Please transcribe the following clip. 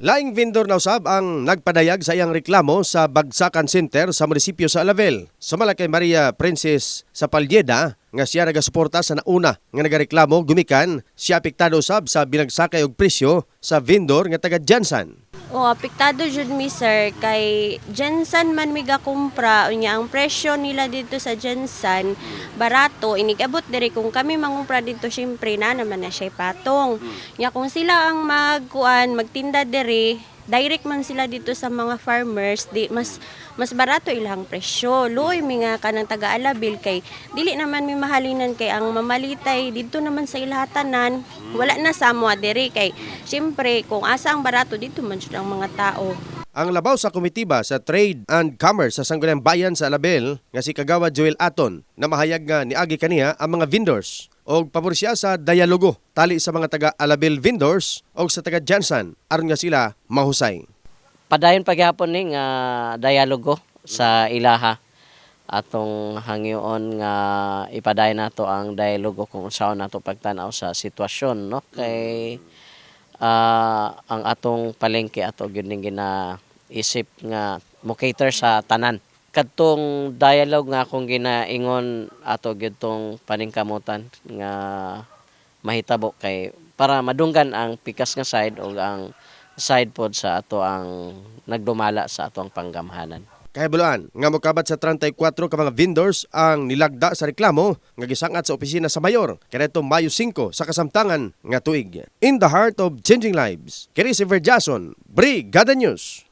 Laing vendor na usab ang nagpadayag sa iyang reklamo sa Bagsakan Center sa munisipyo sa Alavel. Sumala kay Maria Princess sa Palyeda nga siya nagasuporta sa nauna nga nagareklamo gumikan siya apektado usab sa binagsakay og presyo sa vendor nga taga Jansan. O, apektado jud mi sir kay Jensen man mi kumpra unya ang presyo nila dito sa Jensen barato inigabot diri kung kami mangumpra dito syempre na naman na siya patong. Nya kung sila ang magkuan magtinda diri direct man sila dito sa mga farmers di mas mas barato ilang presyo. Luoy mi nga kanang taga alabil kay dili naman mi mahalinan kay ang mamalitay dito naman sa ilahatanan wala na sa mo diri kay syempre kung asa ang barato dito man jud ang mga tao Ang labaw sa komitiba sa Trade and Commerce sa Sangguniang Bayan sa Alabel nga si Kagawad Joel Aton na mahayag nga niagi kaniya ang mga vendors og pabor siya sa dialogo tali sa mga taga Alabel vendors og sa taga Jansan aron nga sila mahusay. padayon pagyapon ni nga dialogo sa ilaha atong hangyoon nga ipadayon nato ang dialogo kung saan nato pagtanaw sa sitwasyon no kay ah, ang atong palengke ato gyud ning ginaisip nga mo cater sa tanan kadtong dialogue nga akong ginaingon ato gyud tong paningkamutan nga mahitabo kay para madunggan ang pikas nga side o ang side pod sa ato ang nagdumala sa ato ang panggamhanan. Kahibulan nga mokabat sa 34 ka mga vendors ang nilagda sa reklamo nga gisangat sa opisina sa mayor kadto Mayo 5 sa kasamtangan nga tuig. In the heart of changing lives. Kini si Verjason, Brigada News.